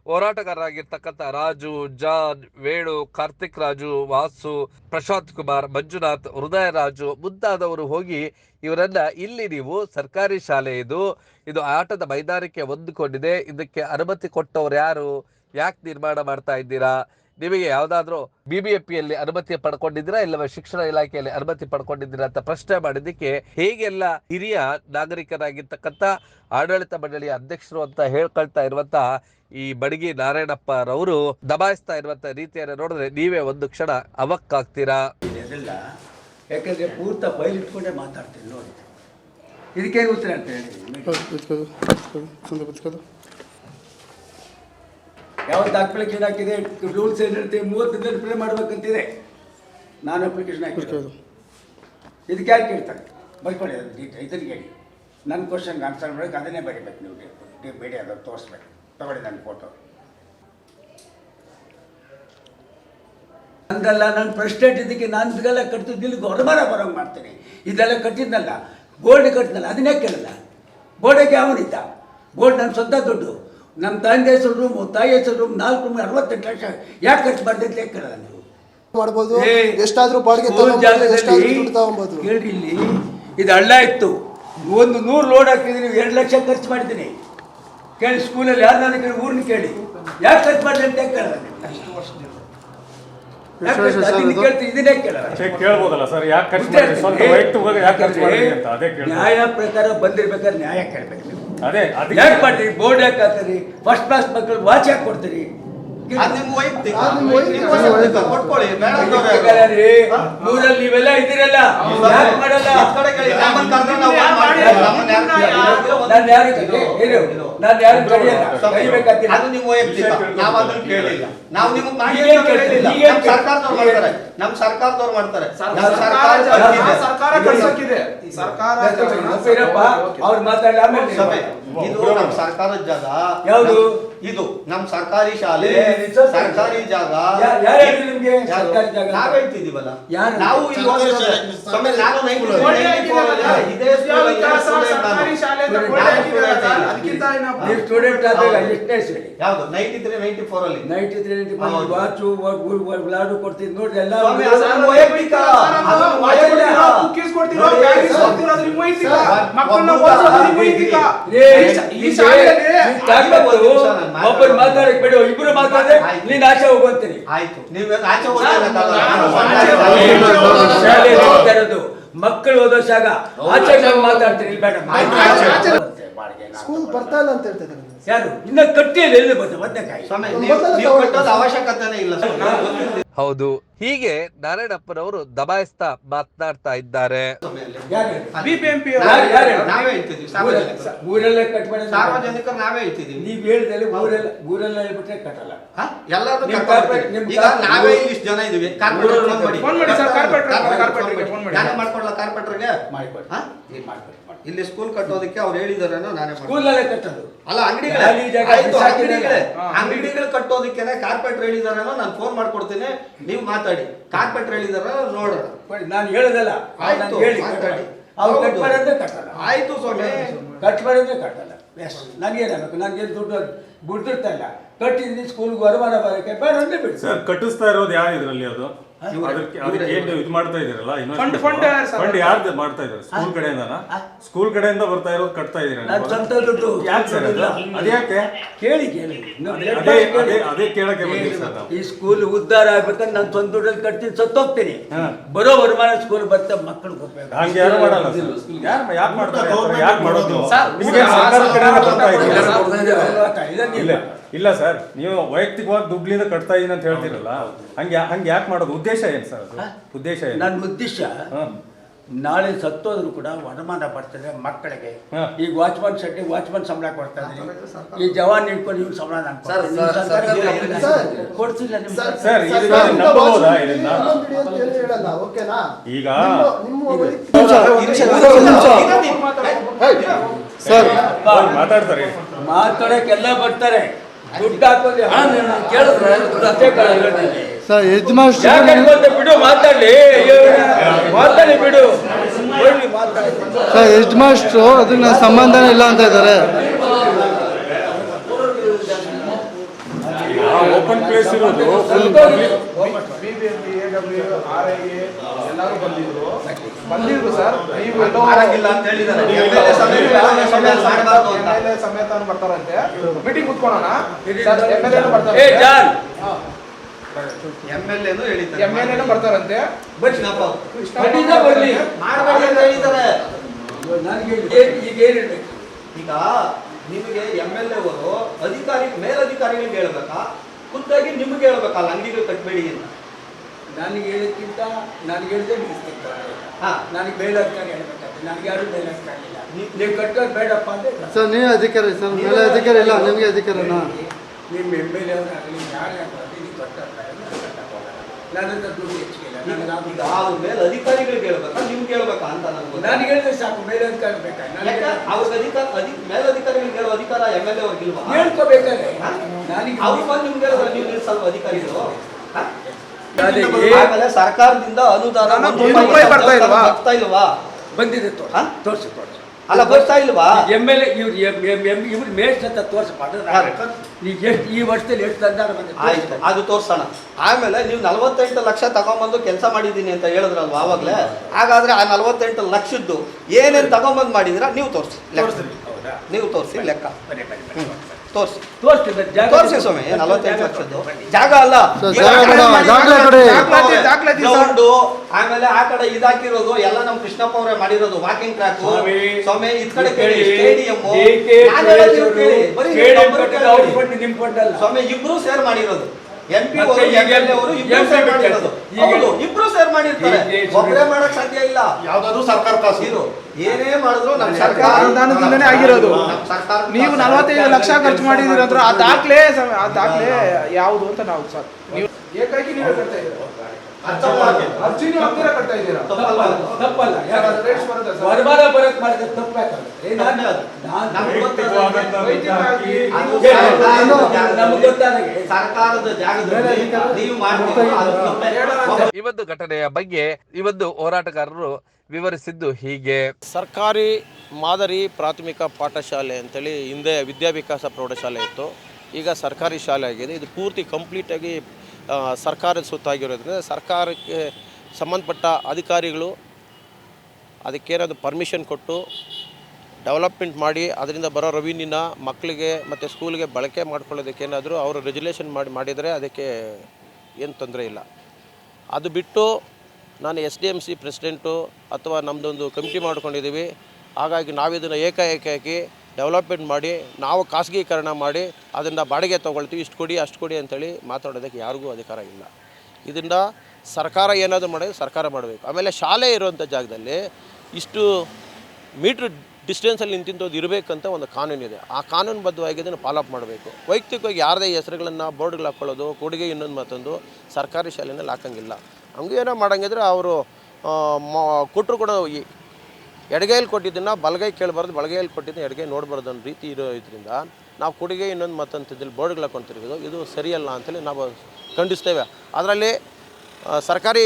ಹೋರಾಟಗಾರರಾಗಿರ್ತಕ್ಕಂಥ ರಾಜು, ಜಾನ್, ವೇಣು, ಕಾರ್ತಿಕ್ ರಾಜು, ವಾಸು, ಪ್ರಶಾಂತ್ ಕುಮಾರ್, ಮಂಜುನಾಥ್, ಹೃದಯ ರಾಜು ಮುಂತಾದವರು ಹೋಗಿ ಇವರನ್ನ ಇಲ್ಲಿ ನೀವು ಸರ್ಕಾರಿ ಶಾಲೆ ಇದು ಇದು ಆಟದ ಮೈದಾನಕ್ಕೆ ಹೊಂದಿಕೊಂಡಿದೆ. ಇದಕ್ಕೆ ಅನುಮತಿ ಕೊಟ್ಟವ್ರು ಯಾರು? ಯಾಕೆ ನಿರ್ಮಾಣ ಮಾಡ್ತಾ ಇದ್ದೀರಾ? ನಿಮಗೆ ಯಾವುದಾದ್ರೂ ಬಿ ಬಿ ಎಂ ಪಿಯಲ್ಲಿ ಅನುಮತಿ ಪಡ್ಕೊಂಡಿದ್ದೀರಾ ಇಲ್ಲವೇ ಶಿಕ್ಷಣ ಇಲಾಖೆಯಲ್ಲಿ ಅನುಮತಿ ಪಡ್ಕೊಂಡಿದ್ದೀರಾ ಅಂತ ಪ್ರಶ್ನೆ ಮಾಡಿದ್ದಕ್ಕೆ ಹೇಗೆಲ್ಲ ಹಿರಿಯ ನಾಗರಿಕರಾಗಿರ್ತಕ್ಕಂಥ ಆಡಳಿತ ಮಂಡಳಿಯ ಅಧ್ಯಕ್ಷರು ಅಂತ ಹೇಳ್ಕೊಳ್ತಾ ಇರುವಂತ ಈ ಬಡಗಿ ನಾರಾಯಣಪ್ಪರವರು ದಬಾಯಿಸ್ತಾ ಇರುವಂತ ರೀತಿಯನ್ನು ನೋಡಿದ್ರೆ ನೀವೇ ಒಂದು ಕ್ಷಣ ಅವಕ್ಕಾಗ್ತೀರಾ?
ಯಾಕಂದ್ರೆ ಯಾಕಂದರೆ ಪೂರ್ತ ಫೈಲ್ ಇಟ್ಕೊಂಡೇ ಮಾತಾಡ್ತೀನಿ ನೋಡಿ. ಇದಕ್ಕೇನು ಉತ್ತರ ಅಂತ ಹೇಳಿ? ಯಾವ ಅಪ್ಲಿಕೇಶನ್ ಹಾಕಿದೆ? ರೂಲ್ಸ್ ಏನಿರುತ್ತೆ? ಮೂವತ್ತು ದಿನ ಪ್ರೇ ಮಾಡ್ಬೇಕಂತಿದೆ. ನಾನು ಅಪ್ಲಿಕೇಶನ್ ಹಾಕಿರೋದು ಇದಕ್ಕೆ ಯಾರು ಕೇಳ್ತಾರೆ? ಬರ್ಕೊಳ್ಳಿ ಅದು ಇದನ್ನು ಹೇಳಿ ನನ್ನ ಕ್ವಶನ್ಗೆ ಆನ್ಸರ್ ಮಾಡೋಕೆ ಅದನ್ನೇ ಬರೀಬೇಕು ನೀವು. ನೀವು ಬೇಡಿ ಅದನ್ನು ತೋರಿಸ್ಬೇಕು. ತಗೊಳ್ಳಿ ನನ್ನ ಫೋಟೋ ನಂದಲ್ಲ ನಾನು ಪ್ರೆಸಿಡೆಂಟ್ ಇದಕ್ಕೆ ನಾನು ಇದೆಲ್ಲ ಕಟ್ಟಿದ್ದು ಇಲ್ಲಿ ಹೊರಬಾರ ಬರೋಂಗೆ ಮಾಡ್ತೀನಿ. ಇದೆಲ್ಲ ಕಟ್ಟಿದ್ನಲ್ಲ ಬೋರ್ಡ್ ಕಟ್ಟಿದ್ನಲ್ಲ ಅದನ್ನೇ ಕೇಳಲ್ಲ. ಬೋರ್ಡಕ್ಕೆ ಅವನಿದ್ದ ಬೋರ್ಡ್ ನನ್ನ ಸ್ವಂತ ದುಡ್ಡು. ನಮ್ಮ ತಂದೆ ಹೆಸರು ರೂಮು ತಾಯಿ ಹೆಸರು ರೂಮ್ ನಾಲ್ಕು ರೂಮ್ ಅರವತ್ತೆಂಟು ಲಕ್ಷ. ಯಾಕೆ ಖರ್ಚು ಮಾಡಿದೆ ಅಂತ ಕೇಳಲ್ಲ ನೀವು?
ಮಾಡ್ಬೋದು.
ಏ,
ಎಷ್ಟಾದ್ರೂ ಬಾಡಿಗೆ
ಕೇಳ್ರಿ ಇಲ್ಲಿ. ಇದು ಹಳ್ಳ ಇತ್ತು. ಒಂದು ನೂರು ಲೋಡ್ ಹಾಕಿದ್ದೀನಿ ಎರಡು ಲಕ್ಷ ಖರ್ಚು ಮಾಡಿದ್ದೀನಿ. ಕೇಳಿ ಸ್ಕೂಲಲ್ಲಿ ಯಾರು ನನಗೆ ಊರನ್ನ ಕೇಳಿ. ಯಾಕೆ ಖರ್ಚು ಮಾಡಿದೆ ಅಂತ ವರ್ಷ ನೀವು? ಯಾಕೆ ಖರ್ಚು- ಅದನ್ನ ಕೇಳ್ತೀನಿ, ಇದನ್ನೇ
ಕೇಳ್ಬೋದಲ್ಲ ಸರ್ ಯಾಕೆ ಖರ್ಚು ಮಾಡಿದ್ರಿ? ಸ್ವಂತ. ವೈಯಕ್ತಿಕವಾಗಿ ಯಾಕೆ ಖರ್ಚು ಮಾಡಿದ್ರಿ ಅಂತ ಅದೇ ಕೇಳಿ
ನ್ಯಾಯ ಪ್ರಕಾರ ಬಂದಿರ್ಬೇಕಾದ್ರೆ ನ್ಯಾಯ ಕೇಳ್ಬೇಕು ನೀವು.
ಅದೇ ಅದಕ್ಕೆ
ಯಾಕೆ ಮಾಡ್ತೀರಿ? ಬೋರ್ಡ್ ಯಾಕೆ ಹಾಕ್ತೀರಿ? ಫಸ್ಟ್ ಕ್ಲಾಸ್ ಮಕ್ಕಳು ವಾಚ್ ಯಾಕೆ ಕೊಡ್ತೀರಿ? ಯಾಕಂದ್ರೆ ನೀವೆಲ್ಲ ಇದ್ದೀರಲ್ಲ? ಯಾಕೆ ಮಾಡಲ್ಲ? ನಾನು ಯಾರು ಏನು ನಾನು ಯಾರು ಕರೆಯಲ್ಲ?
ಅದು ನಿಮ್ಮ ವೈಯಕ್ತಿಕ. ನಾವು ಅದನ್ನ ಕೇಳಿಲ್ಲ. ನಾವು ನಿಮಗೆ ಮಾಡಿ
ಕೇಳಿಲ್ಲ
ನಮ್ಮ ಸರ್ಕಾರದವ್ರು? ಮಾಡ್ತಾರೆ. ನಮ್ಮ ಸರ್ಕಾರದವ್ರು ಮಾಡ್ತಾರೆ.
ಸರ್ಕಾರ ಕಳ್ಸಕ್ಕಿದೆ ಸರ್ಕಾರ
ಅವ್ರು ಮಾತಾಡಿ ಆಮೇಲೆ
ಇದು ನಮ್ಮ ಸರ್ಕಾರದ ಜಾಗ.
ಯಾವುದು?
ಇದು ನಮ್ ಸರ್ಕಾರಿ ಶಾಲೆ ಸರ್ಕಾರಿ ಜಾಗ.
ಸರ್ಕಾರಿ ಜಾಗ?
ನಾವ್ ಹೇಳ್ತಿದೀವಲ್ಲ
ಯಾರು?
ನಾವು ಇಲ್ಲಿ ಓದಿರೋದು. ಸ್ವಾಮಿ, ನಾನು 1994 ಅಲ್ಲಿ. ಇದೇ ಸ್ಕೂಲಲ್ಲಿ
ವಿದ್ಯಾಭ್ಯಾಸ
student ನಾನು.
ಸರ್ಕಾರಿ ಶಾಲೆ ಅಂತ
ನಾನು
ಬೋರ್ಡ್ ಹಾಕಿದ್ದೀರಲ್ಲ ಸರ್,
student
ಅದಕ್ಕಿಂತ ಏನಪ್ಪ?
ನೀವು ಸ್ಟೂಡೆಂಟ್ ಆದಾಗ ಎಷ್ಟನೇ ಹೇಳಿ
ಯಾವ್ದು? ನೈಂಟಿ ತ್ರೀ ನೈಂಟಿ ಫೋರ್ ಅಲ್ಲಿ.
ನೈಟ್ ಇದ್ರೆ
ಹೌದು.
ವಾಚು ಲಾಡು ಕೊಡ್ತೀನಿ ನೋಡ್ರಿ ಎಲ್ಲ
ಸ್ವಾಮಿ, ವೈಯಕ್ತಿಕ ಅದು ನಮ್ಮ
ವಾಚಲ್ಲಿ
ವೈಯಕ್ತಿಕ.
ನಾವು cookies ಕೊಡ್ತೀರೋ,
ನೋಡಿ. ಸರ್,
ಮಕ್ಕಳನ್ನ ಈ ಶಾಲೆಯಲ್ಲಿ
ಒಬ್ಬರು ಮಾತಾಡಕ್ ಬಿಡು ಇಬ್ರು ಮಾತಾಡಿದ್ರೆ. ನೀನ್ ಆಚೆ ಹೋಗ್ತೀನಿ
ಆಯ್ತು. ನೀವು ಆಚೆ
ಮಕ್ಕಳು ಓದೋ ಜಾಗ ಆಚೆ ಮಾತಾಡ್ತೀನಿ ಬೇಡ.
ಸ್ಕೂಲ್ ಬರ್ತಾ ಇಲ್ಲ ಅಂತ ಹೇಳ್ತಾ ಇದ್ದಾರೆ
ಯಾರು? ಇನ್ನ ಕಟ್ಟಿಯಲ್ಲಿ ಎಲ್ಲಿ ಬಂದ? ಬದನೆಕಾಯಿ.
ಸ್ವಾಮಿ,
ನಮ್ಮ
ನೀವು ನೀವು ಕಟ್ಟೋದು ಅವಶ್ಯಕತೆನೇ ಇಲ್ಲ ಸ್ವಾಮಿ.
ಹೌದು. ಹೀಗೆ ನಾರಾಯಣಪ್ಪನವರು ದಬಾಯಿಸ್ತಾ ಮಾತನಾಡ್ತಾ ಇದ್ದಾರೆ.
ಯಾರು?
ನಾವೇ ಹೇಳ್ತಿದ್ವಿ ಸಾರ್ವಜನಿಕರು.
ಊರಲ್ಲೇ ಕಟ್ ಮಾಡಿ
ಸಾರ್ವಜನಿಕರು ನಾವೇ ಇರ್ತಿದ್ವಿ
ನೀವ್ ಹೇಳಿದ್ರೆ ಊರೆಲ್ಲ ಊರೆಲ್ಲ ಹೇಳ್ಬಿಟ್ರೆ ಕಟ್ಟಲ್ಲ.
ಹ? ಎಲ್ಲಾರ್ನೂ
ನಿಮ್
ಕರ್ಕೊಂಡು
ಕಾರ್ಪೊರೇಟ್-
ಬರ್ತೀವಿ.
ನಿಮ್
ಈಗ
ಕಾರ್ಪೊರೇಟ್-
ನಾವೇ ಇಷ್ಟು ಜನ ಇದೀವಿ. ಫೋನ್ ಮಾಡಿ.
ಫೋನ್ ಮಾಡಿ ಸರ್, ಕಾರ್ಪೊರೇಟ್ರಿಗೆ,
ಕಾರ್ಪೊರೇಟ್
ಫೋನ್ ಮಾಡಿ.
ನಾನೇ ಮಾಡ್ಕೊಡ್ಲಾ ಕಾರ್ಪೊರೇಟ್ರಿಗೆ?
ಮಾಡಿಕೊಡಿ.
ಹ? ಇಲ್ಲಿ ಸ್ಕೂಲ್ ಕಟ್ಟೋದಕ್ಕೆ ಅವ್ರು ಹೇಳಿದಾರೇನೋ ನಾನೇ ಮಾಡ್ತೀನಿ.
ಸ್ಕೂಲಲ್ಲೇ ಕಟ್ಟೋದು.
ಅಲ್ಲ ಅಂಗಡಿಗಳೇ. ಅಂಗಡಿಗಳೇ. ಕಟ್ಟೋದಕ್ಕೆ ಕಾರ್ಪೆಟ್ರ್ ಹೇಳಿದಾರೇನೋ ನಾನು ಫೋನ್ ಮಾಡ್ಕೊಡ್ತೀನಿ ನೀವು ಮಾತಾಡಿ. ಕಾರ್ಪೆಟ್ರ್ ಹೇಳಿದಾರ ನೋಡೋಣ.
ನೋಡಿ, ನಾನು ಹೇಳೋದಲ್ಲ.
ಆಯ್ತು,
ನಾನು ಹೇಳಿ
ಮಾತಾಡಿ.
ಅವ್ರು. ಕಟ್ ಮಾಡಿದ್ರೆ ಕಟ್ಟಲ್ಲ.
ಆಯ್ತು ಸೊನ್ನೆ
ಕಟ್ ಮಾಡಿದ್ರೆ ಕಟ್ಟಲ್ಲ. ಎಸ್ ನನಗೇನಾಗಬೇಕು ನನಗೇನು ದುಡ್ಡು ಬಿಡ್ತಿರ್ತಾ ಇಲ್ಲ. ಕಟ್ಟಿದ್ದೀನಿ ಸ್ಕೂಲ್ಗೆ ವರಮಾನ ಬರೋಕ್ಕೆ ಬೇಡ ಅಂದ್ರೆ ಬಿಡಿ.
ಸರ್ ಕಟ್ಟಿಸ್ತಾ ಇರೋದು ಯಾರು ಇದರಲ್ಲಿ ಅದು? ಏನು ಇದು ಮಾಡ್ತಾ ಫಂಡ್ ಯಾರ್ದು ಮಾಡ್ತಾ ಇದ್ದಾರೆ? ಸ್ಕೂಲ್ ಕಡೆಯಿಂದನಾ? ಸ್ಕೂಲ್ ಕಡೆಯಿಂದ ಬರ್ತಾ ಇರೋದು ಕಟ್ತಾ ಇದೀರಾ
ನನ್ನ ಸ್ವಂತ ದುಡ್ಡು.
ಯಾಕೆ ಸರ್ ಅದು? ಅದ್ಯಾಕೆ?
ಕೇಳಿ ಕೇಳಿ.
ಅದೇ ಅದೇ ಅದೇ ಕೇಳಕ್ಕೆ ಬಂದಿದ್ದೀನಿ ಸರ್ ನಾವು.
ಈ ಸ್ಕೂಲ್ ಉದ್ಧಾರ ಆಗ್ಬೇಕಂದ್ರೆ ನಾನು ಸ್ವಂತ ದುಡ್ಡಲ್ಲಿ ಕಟ್ತೀನಿ ಸತ್ತೋಗ್ತೀನಿ. ಬರೋ ವರಮಾನ ಸ್ಕೂಲ್ ಬರ್ತಾ ಮಕ್ಕಳು ಹೋಗ್ಬೇಕು
ಹಂಗೆ ಯಾರು ಮಾಡಲ್ಲ ಸರ್? ಯಾರು ಯಾಕೆ ಮಾಡ್ತಾರೆ? ಯಾಕೆ ಮಾಡೋದು?
ಸರ್,
ನಿಮಗೆ ಸರ್ಕಾರ ಕಡೆಯಿಂದ ಬರ್ತಾ ಇದೆಯಾ ಇಲ್ಲ. ಇಲ್ಲ ಸರ್ ನೀವು ವೈಯಕ್ತಿಕವಾಗಿ ದುಡ್ಲಿಂದ ಕಟ್ತಾ ಇದೀನಿ ಅಂತ ಹೇಳ್ತೀರಲ್ಲ ಹಂಗೆ ಹಂಗೆ ಯಾಕೆ ಮಾಡೋದು ಉದ್ದೇಶ ಏನು ಸರ್ ಅದು ಉದ್ದೇಶ ಏನು
ನನ್ನ ಉದ್ದೇಶ
ಹಾಂ
ನಾಳೆ ಸತ್ತೋದ್ರು ಕೂಡ ವರಮಾನ ಬರ್ತದೆ ಮಕ್ಕಳಿಗೆ
ಹಾ.
ಈಗ ವಾಚ್ಮನ್ ಶೆಟ್ಟಿ ವಾಚ್ಮನ್ ಸಂಬಳ ಕೊಡ್ತಾ ಇದ್ದೀನಿ ಈ ಜವಾನ್ ಹಿಡ್ಕೊಂಡು ನೀವು ಸಂಬಳ ನಾನು ಕೊಡ್ತೀನಿ. ನಿಮ್ಮ ಸರ್ಕಾರ
ಸರ್,
ಕೊಡ್ತಿಲ್ಲ
ಸರ್,
ಸರ್, ನಂಬಬಹುದಾ ಇದನ್ನ? ಈಗ
ನಿಮ್ಮ- ನಿಮ್ಮ ವೈಯಕ್ತಿಕ-
ಸರ್ ಅವ್ರು ಮಾತಾಡ್ತಾರೆ
ಮಾತಾಡಕ್ಕೆಲ್ಲ ಬರ್ತಾರೆ ದುಡ್ಡು ಹಾಕೋದು ಕೇಳಿದ್ರೆ ದುಡ್ಡು ಅಷ್ಟೇ.
ಸರ್?
ಬಿಡು ಮಾತಾಡಲಿ. ಮಾತಾಡಿ ಬಿಡು.
ಸರ್ ಹೆಡ್ ಮಾಸ್ಟ್ರು ಅದಕ್ಕೆ ಸಂಬಂಧನೇ ಇಲ್ಲ ಅಂತ ಇದ್ದಾರೆ.
ಓಪನ್ ಪ್ಲೇಸ್ ಇರೋದು? Full
BBMP W R I A ಎಲ್ಲರೂ ಬಂದಿದ್ರು ಬಂದಿದ್ರು ಸರ್. ನೀವು ಎಲ್ಲೋ
ಮಾಡಂಗಿಲ್ಲ ಅಂತ ಹೇಳಿದ್ದಾರೆ. MLA ಸಮೇತ
ಬರ್ತಾರಂತೆ. ಮೀಟಿಂಗ್ ಕುತ್ಕೊಳ್ಳೋಣ ಸರ್ ಎಂ ಎಲ್ ಎನು
ಏ
ಬರ್ತಾರೆ.
ಜಾನ್!
ಎಂ ಎಲ್ ಎನು ಹೇಳಿದ್ದಾರೆ.
ಎಂ ಎಲ್ ಎನು ಬರ್ತಾರಂತೆ.
ಅವ್ರು.
ಖಂಡಿತ ಬರ್ಲಿ.
ಮಾಡಬೇಡಿ ಅಂತ ಹೇಳಿದ್ದಾರೆ.
ಈಗ ಏನ್ ಹೇಳ್ಬೇಕು?
ಈಗ ನಿಮಗೆ ಎಂ ಎಲ್ ಎ ಅವರು ಅಧಿಕಾರಿ ಮೇಲಧಿಕಾರಿಗಳಿಗೆ ಹೇಳ್ಬೇಕಾ? ಖುದ್ದಾಗಿ ನಿಮಗೆ ಹೇಳ್ಬೇಕಲ್ಲ ಅಂಗಡಿಗಳು ಕಟ್ಬೇಡಿ ಅಂತ.
ನನಗೆ ಹೇಳಿದ್ಕಿಂತ ನನಗೆ ಹೇಳ್ದೆ ಮುಗಿಸ್ತಿರ್ತಾರೆ.
ಹಾ.
ನನಗೆ ಮೇಲಧಿಕಾರಿ ಹೇಳ್ಬೇಕಾದ್ರೆ ನನಗೆ ಯಾರು ನೀನು ನೀವು ಕಟ್ಟೋದು ಬೇಡಪ್ಪ ಅಂದ್ರೆ
ಸರ್ ನೀವೇ ಅಧಿಕಾರಿ ಸರ್ ಮೇಲೆ ಅಧಿಕಾರ ಇಲ್ಲ ನಿಮಗೆ ಅಧಿಕಾರನ
ನಿಮ್ಮ ಎಂ ಎಲ್ ಎ ಆಗಲಿ ಯಾರೇ ಆಗಲಿ ನೀವು ಕಟ್ಟೋದು ನನ್ನ ಹತ್ರ ದುಡ್ಡು ನನಗೆ
ಅವ್ರ ಮೇಲೆ ಅಧಿಕಾರಿಗಳಿಗೆ ಹೇಳ್ಬೇಕಾ ನಿಮ್ಗೆ ಹೇಳ್ಬೇಕಾ ಅಂತ ನನಗೆ
ನನಗೆ ಹೇಳಿದ್ರೆ ಸಾಕು ಮೇಲಧಿಕಾರಿ ಬೇಕಾ? ನನಗೆ
ಅವ್ರಿಗೆ ಅಧಿಕಾರ ಅಧಿ ಮೇಲಧಿಕಾರಿಗಳಿಗೆ ಹೇಳೋ ಅಧಿಕಾರ ಎಂ ಎಲ್ ಎ ಅವ್ರಿಗೆ ಇಲ್ವಾ?
ಹೇಳ್ಕೋಬೇಕಾದ್ರೆ. ನನಗೆ
ಅವ್ರು ಬಂದು ನಿಮ್ಗೆ ಹೇಳಿದ್ರೆ ನೀವು ಸ್ವಲ್ಪ ಅಧಿಕಾರಿಗಳು. ಹಾ? ಆಮೇಲೆ ಸರ್ಕಾರದಿಂದ ಅನುದಾನ
ಬರ್ತಾ ಇಲ್ವಾ?
ಬರ್ತಾ ಇಲ್ವಾ?
ಬಂದಿದೆ? ತೋರಿಸಿ ತೋರಿಸಿ.
ಅಲ್ಲ ಬರ್ತಾ ಇಲ್ವಾ?
ಎಂ ಎಲ್ ಎ ಇವ್ರು ಇವ್ರು ಮೇಸ್ಟ್ ಅಂತ
ತೋರಿಸಿ?
ಈಗ ಎಷ್ಟು ಈ ವರ್ಷದಲ್ಲಿ ಎಷ್ಟು
ಆಯ್ತು ಅದು ತೋರ್ಸೋಣ. ಆಮೇಲೆ ನೀವು ನಲವತ್ತೆಂಟು ಲಕ್ಷ ತಗೊಂಬಂದು ಕೆಲಸ ಮಾಡಿದ್ದೀನಿ ಅಂತ ಹೇಳಿದ್ರಲ್ವ ಆವಾಗಲೇ? ಹಾಗಾದ್ರೆ ಆ ನಲವತ್ತೆಂಟು ಲಕ್ಷದ್ದು ಏನೇನು ತಗೊಂಬಂದು ಮಾಡಿದ್ರ ನೀವು ತೋರಿಸಿ. ನೀವು ತೋರಿಸಿ ಲೆಕ್ಕ. ತೋರಿಸಿ. ತೋರಿಸಿ ಸ್ವಾಮಿ ನಲವತ್ತೆಂಟು ಲಕ್ಷದ್ದು. ಜಾಗ ಅಲ್ಲ. ಗ್ರೌಂಡು, ಆಮೇಲೆ ಆ ಕಡೆ ಇದಾಕಿರೋದು ಎಲ್ಲ ನಮ್ಮ ಕೃಷ್ಣಪ್ಪ ಅವರೇ ಮಾಡಿರೋದು ವಾಕಿಂಗ್ ಟ್ರ್ಯಾಕ್
ಸ್ವಾಮಿ,
ಇದ್ ಕಡೆ ಕೇಳಿ ಸ್ಟೇಡಿಯಂ ಸ್ವಾಮಿ ಇಬ್ರು ಸೇರ್ ಮಾಡಿರೋದು. ಎಂ ಪಿ ಅವರು ಇಬ್ರು ಸೇರ್ ಮಾಡಿರೋದು. ಇಬ್ರು ಸೇರ್ ಮಾಡಿರ್ತಾರೆ. ಒಬ್ಬರೇ ಮಾಡಕ್ ಸಾಧ್ಯ ಇಲ್ಲ.
ಯಾವ್ದಾದ್ರು ಸರ್ಕಾರ ಕಾಸು
ಏನೇ ಮಾಡಿದ್ರು ನಮ್ಮ
ಸರ್ಕಾರ ಅನುದಾನದಿಂದನೇ ಆಗಿರೋದು. ನೀವು ನಲವತ್ತೈದು ಲಕ್ಷ ಖರ್ಚು ಮಾಡಿದಿರ ಅಂದ್ರೆ ಆ ದಾಖಲೆ ಆ ದಾಖಲೆ ಯಾವುದು ಅಂತ ನಾವು ಸರ್ ನೀವು ಏಕಾಗಿ ನೀವೇ ಕಟ್ತಾ ಇದ್ದೀರಾ? ಅರ್ಜಿ ನೀವು ಹತ್ತಿರ ಕಟ್ತಾ ಇದ್ದೀರಾ?
ತಪ್ಪಲ್ಲ.
ತಪ್ಪಲ್ಲ.
ಯಾಕಂದ್ರೆ.
ವರಮಾನ ಬರಕ್ ಮಾಡಿದ್ರೆ ತಪ್ಪಾಗುತ್ತೆ
ತಪ್ಪೇ ಅದು. ನಮ್ಗೆ ಗೊತ್ತಾದಂಗೆ
ವೈಯಕ್ತಿಕವಾಗಿ
ಅದು
ನೀವು-
ಸರ್ಕಾರದ ಜಾಗದಲ್ಲಿ-
ನಮ್ಗೆ ಗೊತ್ತಾದಂಗೆ.
ಸರ್ಕಾರದ ಜಾಗದಲ್ಲಿ ನೀವು
ಒಂದು ಘಟನೆಯ ಬಗ್ಗೆ ಇವತ್ತು ಒಂದು ಹೋರಾಟಗಾರರು ವಿವರಿಸಿದ್ದು ಹೀಗೆ.
ಸರ್ಕಾರಿ ಮಾದರಿ ಪ್ರಾಥಮಿಕ ಪಾಠಶಾಲೆ ಅಂತೇಳಿ ಹಿಂದೆ ವಿದ್ಯಾವಿಕಾಸ ಪ್ರೌಢಶಾಲೆ ಇತ್ತು. ಈಗ ಸರ್ಕಾರಿ ಶಾಲೆ ಆಗಿದೆ. ಇದು ಪೂರ್ತಿ ಕಂಪ್ಲೀಟಾಗಿ ಸರ್ಕಾರದ ಸುತ್ತಾಗಿರೋದ್ರಿಂದ ಸರ್ಕಾರಕ್ಕೆ ಸಂಬಂಧಪಟ್ಟ ಅಧಿಕಾರಿಗಳು ಅದಕ್ಕೇನಾದ್ರು ಪರ್ಮಿಷನ್ ಕೊಟ್ಟು ಡೆವಲಪ್ಮೆಂಟ್ ಮಾಡಿ, ಅದರಿಂದ ಬರೋ ರೆವಿನ್ಯೂನ ಮಕ್ಕಳಿಗೆ ಮತ್ತು ಸ್ಕೂಲ್ಗೆ ಬಳಕೆ ಮಾಡ್ಕೊಳ್ಳೋದಕ್ಕೇನಾದರೂ ಅವರು ರೆಜುಲೇಷನ್ ಮಾಡಿ ಮಾಡಿದರೆ ಅದಕ್ಕೆ ಏನು ತೊಂದರೆ ಇಲ್ಲ. ಅದು ಬಿಟ್ಟು ನಾನು S D M C president ಅಥವಾ ನಮ್ಮದೊಂದು ಕಮಿಟಿ ಮಾಡ್ಕೊಂಡಿದ್ದೀವಿ. ಹಾಗಾಗಿ ನಾವಿದನ್ನು ಏಕಾಏಕಾಗಿ ಡೆವಲಪ್ಮೆಂಟ್ ಮಾಡಿ, ನಾವು ಖಾಸಗೀಕರಣ ಮಾಡಿ, ಅದನ್ನು ಬಾಡಿಗೆ ತೊಗೊಳ್ತೀವಿ, ಇಷ್ಟು ಕೊಡಿ, ಅಷ್ಟು ಕೊಡಿ ಅಂತೇಳಿ ಮಾತಾಡೋದಕ್ಕೆ ಯಾರಿಗೂ ಅಧಿಕಾರ ಇಲ್ಲ. ಇದರಿಂದ ಸರ್ಕಾರ ಏನಾದರೂ ಮಾಡಿದ್ರೆ ಸರ್ಕಾರ ಮಾಡಬೇಕು. ಆಮೇಲೆ ಶಾಲೆ ಇರುವಂಥ ಜಾಗದಲ್ಲಿ ಇಷ್ಟು ಮೀಟ್ರ್ ಡಿಸ್ಟೆನ್ಸಲ್ಲಿ ನಿಂತಿಂಥದ್ದು ಇರಬೇಕಂತ ಒಂದು ಕಾನೂನಿದೆ ಆ ಕಾನೂನು ಬದ್ಧವಾಗಿ ಅದನ್ನು ಫಾಲೋಅಪ್ ಮಾಡಬೇಕು. ವೈಯಕ್ತಿಕವಾಗಿ ಯಾರದೇ ಹೆಸರುಗಳನ್ನು ಬೋರ್ಡ್ಗಳು ಹಾಕ್ಕೊಳ್ಳೋದು ಕೊಡುಗೆ ಇನ್ನೊಂದು ಮತ್ತೊಂದು ಸರ್ಕಾರಿ ಶಾಲೆನಲ್ಲಿ ಹಾಕಂಗಿಲ್ಲ. ಹಂಗೆ ಏನೋ ಮಾಡಂಗಿದ್ರೆ ಅವರು ಕೊಟ್ಟರು ಕೂಡ ಎಡಗೈಯಲ್ಲಿ ಕೊಟ್ಟಿದ್ದನ್ನು ಬಲಗೈ ಕೇಳಬಾರ್ದು ಬಲಗೈಯಲ್ಲಿ ಕೊಟ್ಟಿದ್ದನ್ನು ಎಡಗೈ ನೋಡಬಾರ್ದು ಅನ್ನೋ ರೀತಿ ಇರೋ ಇದರಿಂದ ನಾವು ಕೊಡುಗೆ ಇನ್ನೊಂದು ಮತ್ತೊಂದು ಬೋರ್ಡ್ಗಳು ಹಾಕೊಂತಿರೋದು ಇದು ಸರಿಯಲ್ಲ ಅಂತೇಳಿ ನಾವು ಖಂಡಿಸ್ತೇವೆ. ಅದರಲ್ಲಿ ಸರ್ಕಾರಿ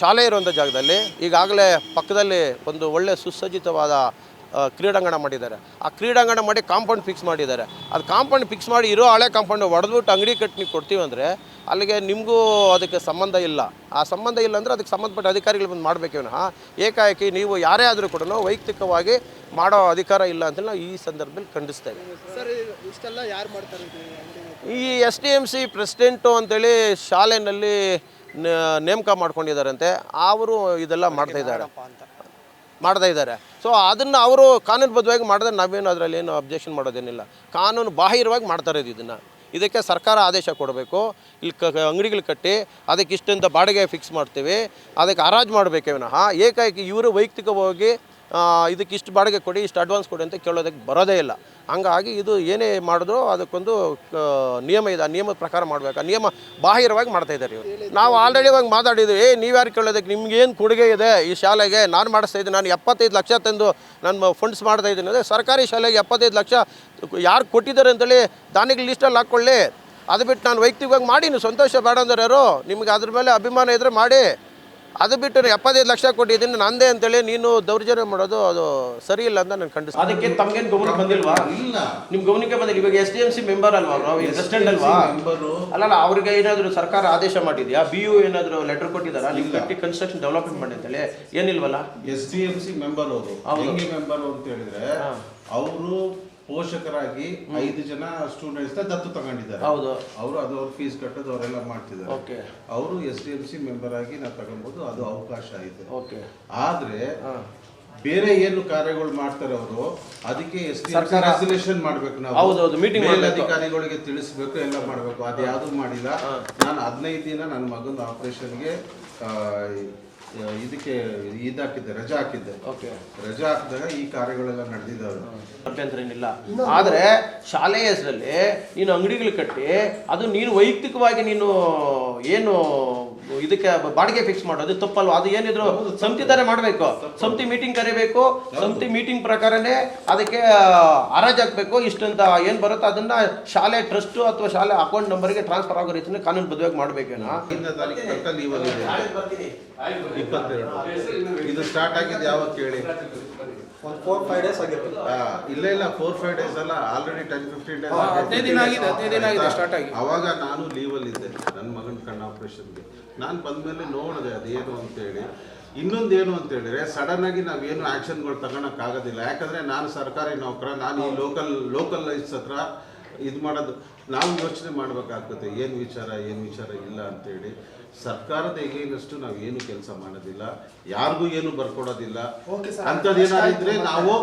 ಶಾಲೆ ಇರುವಂಥ ಜಾಗದಲ್ಲಿ ಈಗಾಗಲೇ ಪಕ್ಕದಲ್ಲಿ ಒಂದು ಒಳ್ಳೆಯ ಸುಸಜ್ಜಿತವಾದ ಕ್ರೀಡಾಂಗಣ ಮಾಡಿದ್ದಾರೆ. ಆ ಕ್ರೀಡಾಂಗಣ ಮಾಡಿ ಕಾಂಪೌಂಡ್ ಫಿಕ್ಸ್ ಮಾಡಿದ್ದಾರೆ. ಅದು ಕಾಂಪೌಂಡ್ ಫಿಕ್ಸ್ ಮಾಡಿ ಇರೋ ಹಳೆ ಕಾಂಪೌಂಡ್ ಹೊಡೆದ್ಬಿಟ್ಟು ಅಂಗಡಿ ಕಟ್ಟಿ ನೀವು ಕೊಡ್ತೀವಿ ಅಂದರೆ ಅಲ್ಲಿಗೆ ನಿಮಗೂ ಅದಕ್ಕೆ ಸಂಬಂಧ ಇಲ್ಲ. ಆ ಸಂಬಂಧ ಇಲ್ಲ ಅಂದರೆ ಅದಕ್ಕೆ ಸಂಬಂಧಪಟ್ಟ ಅಧಿಕಾರಿಗಳು ಬಂದು ಮಾಡಬೇಕು ವಿನಃ ಏಕಾಏಕಿ ನೀವು ಯಾರೇ ಆದರೂ ಕೂಡ ವೈಯಕ್ತಿಕವಾಗಿ ಮಾಡೋ ಅಧಿಕಾರ ಇಲ್ಲ ಅಂತ ನಾವು ಈ ಸಂದರ್ಭದಲ್ಲಿ ಖಂಡಿಸ್ತೇವೆ. ಈ S D M C president ಅಂತೇಳಿ ಶಾಲೆಯಲ್ಲಿ ನೇಮಕ ಮಾಡ್ಕೊಂಡಿದ್ದಾರಂತೆ. ಅವರು ಇದೆಲ್ಲ ಮಾಡ್ತಾ ಇದ್ದಾರೆ. ಮಾಡ್ತಾ ಇದ್ದಾರೆ. ಸೊ ಅದನ್ನು ಅವರು ಕಾನೂನುಬದ್ಧವಾಗಿ ಮಾಡಿದ್ರೆ ನಾವೇನು ಅದರಲ್ಲಿ ಏನು ಅಬ್ಜೆಕ್ಷನ್ ಮಾಡೋದೇನಿಲ್ಲ. ಕಾನೂನು ಬಾಹಿರವಾಗಿ ಮಾಡ್ತಾ ಇರೋದು ಇದನ್ನು. ಇದಕ್ಕೆ ಸರ್ಕಾರ ಆದೇಶ ಕೊಡಬೇಕು. ಇಲ್ಲಿ ಕ ಅಂಗಡಿಗಳು ಕಟ್ಟಿ, ಅದಕ್ಕೆ ಇಷ್ಟಂತ ಬಾಡಿಗೆ ಫಿಕ್ಸ್ ಮಾಡ್ತೀವಿ. ಅದಕ್ಕೆ ಹರಾಜು ಮಾಡಬೇಕೇ ವಿನಃ ಏಕಾಏಕಿ ಇವರು ವೈಯಕ್ತಿಕವಾಗಿ ಇದಕ್ಕೆ ಇಷ್ಟು ಬಾಡಿಗೆ ಕೊಡಿ, ಇಷ್ಟು ಅಡ್ವಾನ್ಸ್ ಕೊಡಿ ಅಂತ ಕೇಳೋದಕ್ಕೆ ಬರೋದೇ ಇಲ್ಲ. ಹಂಗಾಗಿ ಇದು ಏನೇ ಮಾಡಿದ್ರು ಅದಕ್ಕೊಂದು ನಿಯಮ ಇದೆ. ಆ ನಿಯಮದ ಪ್ರಕಾರ ಮಾಡಬೇಕು. ಆ ನಿಯಮ ಬಾಹಿರವಾಗಿ ಮಾಡ್ತಾ ಇದ್ದಾರೆ ಇವರು. ನಾವು ಆಲ್ರೆಡಿ ಇವಾಗ ಮಾತಾಡಿದ್ವಿ ಏ ನೀವು ಯಾರು ಕೇಳೋದಕ್ಕೆ ನಿಮ್ಗೇನು ಕೊಡುಗೆ ಇದೆ ಈ ಶಾಲೆಗೆ? ನಾನು ಮಾಡಿಸ್ತಾ ಇದ್ದೀನಿ. ನಾನು ಎಪ್ಪತ್ತೈದು ಲಕ್ಷ ತಂದು ನಾನು ಫಂಡ್ಸ್ ಮಾಡ್ತಾ ಇದ್ದೀನಿ. ಅಂದರೆ ಸರ್ಕಾರಿ ಶಾಲೆಗೆ ಎಪ್ಪತ್ತೈದು ಲಕ್ಷ ಯಾರು ಕೊಟ್ಟಿದ್ದಾರೆ ಅಂತೇಳಿ ದಾನಿಗೆ ಲಿಸ್ಟಲ್ಲಿ ಹಾಕ್ಕೊಳ್ಳಿ ಅದು ಬಿಟ್ಟು ನಾನು ವೈಯಕ್ತಿಕವಾಗಿ ಮಾಡಿ ನೀವು ಸಂತೋಷ ಬೇಡ ಅಂದ್ರೆ ಯಾರು? ನಿಮಗೆ ಅದ್ರ ಮೇಲೆ ಅಭಿಮಾನ ಇದ್ದರೆ ಮಾಡಿ. ಅದು ಬಿಟ್ಟು ಎಪ್ಪತ್ತೈದು ಲಕ್ಷ ಕೊಟ್ಟಿದ್ದೀನಿ ನಂದೇ ಅಂತೇಳಿ ನೀನು ದೌರ್ಜನ್ಯ ಮಾಡೋದು ಅದು ಸರಿ ಇಲ್ಲ ಅಂತ ನಾನು ಖಂಡಿಸ್ ಅದಕ್ಕೆ ತಮ್ಗೇನು ಗಮನಕ್ಕೆ ಬಂದಿಲ್ವಾ?
ಇಲ್ಲ.
ನಿಮ್ ಗಮನಕ್ಕೆ ಬಂದಿಲ್ಲ. ಇವಾಗ S D M C member ಅಲ್ವಾ ಅವರು? ಪ್ರೆಸಿಡೆಂಟ್ ಅಲ್ವಾ?
ಮೆಂಬರು.
ಅಲ್ಲಲ್ಲ ಅವ್ರಿಗೆ ಏನಾದರೂ ಸರ್ಕಾರ ಆದೇಶ ಮಾಡಿದ್ಯಾ? ಬಿ ಯು ಏನಾದರೂ ಲೆಟರ್ ಕೊಟ್ಟಿದಾರಾ ನಿಮ್ ಕಟ್ಟಿ ಕನ್ಸ್ಟ್ರಕ್ಷನ್ ಡೆವಲಪ್ಮೆಂಟ್ ಮಾಡಿ ಅಂತೇಳಿ ಏನಿಲ್ವಲ್ಲ?
S D M C member ಅವರು. ಹೆಂಗೆ ಮೆಂಬರ್ ಅಂತ ಹೇಳಿದ್ರೆ ಅವರು ಪೋಷಕರಾಗಿ ಐದು ಜನ ಸ್ಟೂಡೆಂಟ್ಸ್ ದತ್ತು ತಗೊಂಡಿದ್ದಾರೆ.
ಹೌದು.
ಅವರು ಅದು ಅವ್ರ ಫೀಸ್ ಕಟ್ಟೋದು ಅವರೆಲ್ಲ ಮಾಡ್ತಿದ್ದಾರೆ.
ಓಕೆ.
ಅವರು S D M C member ಆಗಿ ನಾವು ತಗೊಬೋದು ಅದು ಅವಕಾಶ ಇದೆ
ಓಕೆ.
ಆದ್ರೆ ಬೇರೆ ಏನು ಕಾರ್ಯಗಳು ಮಾಡ್ತಾರೆ ಅವರು ಅದಕ್ಕೆ ಎಸ್ ಡಿ ರೆಸಲ್ಯೂಷನ್ ಮಾಡ್ಬೇಕು ನಾವು.
ಹೌದೌದು, ಮೀಟಿಂಗ್.
ಅಧಿಕಾರಿಗಳಿಗೆ ತಿಳಿಸ್ಬೇಕು ಎಲ್ಲ ಮಾಡ್ಬೇಕು. ಅದು ಯಾವುದು ಮಾಡಿಲ್ಲ ನಾನು ಹದಿನೈದು ದಿನ ನನ್ನ ಮಗನ ಆಪರೇಷನ್ಗೆ ಇದಕ್ಕೆ ಇದಾಕಿದ್ದೆ ರಜಾ ಹಾಕಿದ್ದೆ.
ಓಕೆ
ರಜಾ ಹಾಕಿದಾಗ ಈ ಕಾರ್ಯಗಳೆಲ್ಲ ನಡೆದಿದ್ದಾವೆ.
ಅಭ್ಯಂತರ ಏನಿಲ್ಲ. ಆದ್ರೆ ಶಾಲೆಯ ಹೆಸರಲ್ಲಿ ನೀನು ಅಂಗಡಿಗಳು ಕಟ್ಟಿ ಅದು ನೀನು ವೈಯಕ್ತಿಕವಾಗಿ ನೀನು ಏನು ಇದಕ್ಕೆ ಬಾಡಿಗೆ ಫಿಕ್ಸ್ ಮಾಡೋದು ತಪ್ಪಲ್ವಾ? ಅದು ಏನಿದ್ರು ಸಮಿತಿ ತರ ಮಾಡಬೇಕು. ಸಮಿತಿ ಮೀಟಿಂಗ್ ಕರಿಬೇಕು ಸಮಿತಿ ಮೀಟಿಂಗ್ ಪ್ರಕಾರನೇ ಅದಕ್ಕೆ ಹರಾಜ್ ಹಾಕ್ಬೇಕು ಇಷ್ಟಂತ ಏನ್ ಬರುತ್ತೋ ಅದನ್ನ ಶಾಲೆ ಟ್ರಸ್ಟ್ ಅಥವಾ ಶಾಲೆ ಅಕೌಂಟ್ ನಂಬರ್ಗೆ ಟ್ರಾನ್ಸ್ಫರ್ ಆಗೋ ರೀತಿ ಕಾನೂನು ಬದ್ಧವಾಗಿ ಮಾಡ್ಬೇಕೇನಾ?
ಇದೆ. ಇಪ್ಪತ್ತೆರಡು. ಇದು ಸ್ಟಾರ್ಟ್ ಆಗಿದೆ ಯಾವಾಗ ಕೇಳಿ?
ಒಂದು ಫೋರ್ ಫೈವ್ ಡೇಸ್ ಆಗಿರ್ಬೋದು
ಇಲ್ಲ ಇಲ್ಲ ಫೋರ್ ಫೈವ್ ಡೇಸ್ ಅಲ್ಲ. ಆಲ್ರೆಡಿ ಟೆನ್ ಫಿಫ್ಟೀನ್ ಡೇಸ್
ಹದಿನೈದು ದಿನ ಆಗಿದೆ, ಹದಿನೈದು ದಿನ ಆಗಿದೆ ಸ್ಟಾರ್ಟ್ ಆಗಿ.
ಅವಾಗ ನಾನು ಲೀವಲ್ಲಿದ್ದೆ ನನ್ನ ಮಗನ ಕಣ್ಣು ಆಪರೇಷನ್ಗೆ ನಾನು ಬಂದ್ಮೇಲೆ ನೋಡಿದೆ ಅದೇನು ಅಂತೇಳಿ. ಇನ್ನೊಂದು ಏನು ಅಂತ ಹೇಳಿದ್ರೆ ಸಡನ್ ಆಗಿ ನಾವೇನು ಆಕ್ಷನ್ಗಳು ತಗೊಳಕ್ಕಾಗೋದಿಲ್ಲ ಯಾಕಂದ್ರೆ ನಾನು ಸರ್ಕಾರಿ ನೌಕರ ನಾನು ಈ ಲೋಕಲ್ ಲೋಕಲ್ ಲೈಫ್ಸ್ ಹತ್ರ ಇದು ಮಾಡೋದು ನಾವು ಯೋಚನೆ ಮಾಡಬೇಕಾಗ್ತದೆ. ಏನು ವಿಚಾರ ಏನು ವಿಚಾರ ಇಲ್ಲ ಅಂತೇಳಿ. ಸರ್ಕಾರದ ಏನಷ್ಟು ನಾವು ಏನು ಕೆಲಸ ಮಾಡೋದಿಲ್ಲ. ಯಾರಿಗೂ ಏನು ಬರ್ಕೊಡೋದಿಲ್ಲ. ಅಂಥದ್ದು ಏನಾದಿದ್ರೆ ನಾವು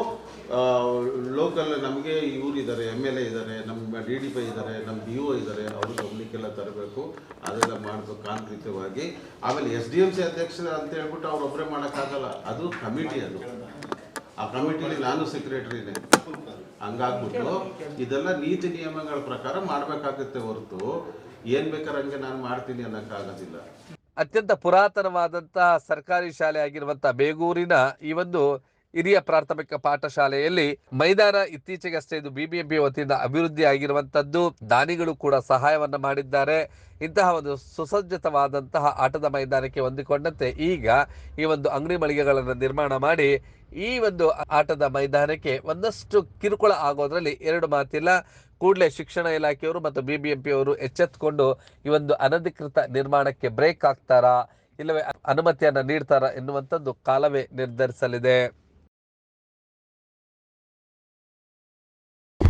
ಲೋಕಲ್ ನಮಗೆ ಇವ್ರು ಇದ್ದಾರೆ ಎಂ ಎಲ್ ಎ ಇದ್ದಾರೆ ನಮ್ಮ ಡಿ ಡಿ ಪಿ ಇದ್ದಾರೆ ನಮ್ಮ ಬಿ ಒ ಇದ್ದಾರೆ ಅವರು ಗಮನಕ್ಕೆಲ್ಲ ತರಬೇಕು. ಅದೆಲ್ಲ ಮಾಡಬೇಕು ಕಾಂಕ್ರೀತವಾಗಿ ಆಮೇಲೆ ಎಸ್ ಡಿ ಎಂ ಸಿ ಅಧ್ಯಕ್ಷ ಅಂತ ಹೇಳ್ಬಿಟ್ಟು ಅವ್ರು ಒಬ್ಬರೇ ಮಾಡೋಕ್ಕಾಗಲ್ಲ. ಅದು ಕಮಿಟಿ ಅದು. ಆ ಕಮಿಟಿಲಿ ನಾನು ಸೆಕ್ರೆಟರಿನೇ ಹಂಗಾಗ್ಬಿಟ್ಟು ಇದೆಲ್ಲ ನೀತಿ ನಿಯಮಗಳ ಪ್ರಕಾರ ಮಾಡಬೇಕಾಗುತ್ತೆ ಹೊರತು. ಏನು ಬೇಕಾದ್ರೆ ಹಂಗೆ ನಾನು ಮಾಡ್ತೀನಿ ಅನ್ನೋಕ್ಕಾಗೋದಿಲ್ಲ.
ಅತ್ಯಂತ ಪುರಾತನವಾದಂತಹ ಸರ್ಕಾರಿ ಶಾಲೆ ಆಗಿರುವಂತಹ ಬೇಗೂರಿನ ಈ ಒಂದು ಹಿರಿಯ ಪ್ರಾಥಮಿಕ ಪಾಠಶಾಲೆಯಲ್ಲಿ ಮೈದಾನ ಇತ್ತೀಚೆಗಷ್ಟೇ ಇದು ಬಿಬಿಎಂಪಿ ವತಿಯಿಂದ ಅಭಿವೃದ್ಧಿ ಆಗಿರುವಂತದ್ದು ದಾನಿಗಳು ಕೂಡ ಸಹಾಯವನ್ನು ಮಾಡಿದ್ದಾರೆ. ಇಂತಹ ಒಂದು ಸುಸಜ್ಜಿತವಾದಂತಹ ಆಟದ ಮೈದಾನಕ್ಕೆ ಹೊಂದಿಕೊಂಡಂತೆ ಈಗ ಈ ಒಂದು ಅಂಗಡಿ ಮಳಿಗೆಗಳನ್ನು ನಿರ್ಮಾಣ ಮಾಡಿ ಈ ಒಂದು ಆಟದ ಮೈದಾನಕ್ಕೆ ಒಂದಷ್ಟು ಕಿರುಕುಳ ಆಗೋದ್ರಲ್ಲಿ ಎರಡು ಮಾತಿಲ್ಲ. ಕೂಡಲೇ ಶಿಕ್ಷಣ ಇಲಾಖೆಯವರು ಮತ್ತು ಬಿಬಿಎಂಪಿ ಅವರು ಎಚ್ಚೆತ್ತುಕೊಂಡು ಈ ಒಂದು ಅನಧಿಕೃತ ನಿರ್ಮಾಣಕ್ಕೆ ಬ್ರೇಕ್ ಹಾಕ್ತಾರಾ, ಇಲ್ಲವೇ ಅನುಮತಿಯನ್ನ ನೀಡ್ತಾರಾ ಎನ್ನುವಂಥದ್ದು ಕಾಲವೇ ನಿರ್ಧರಿಸಲಿದೆ.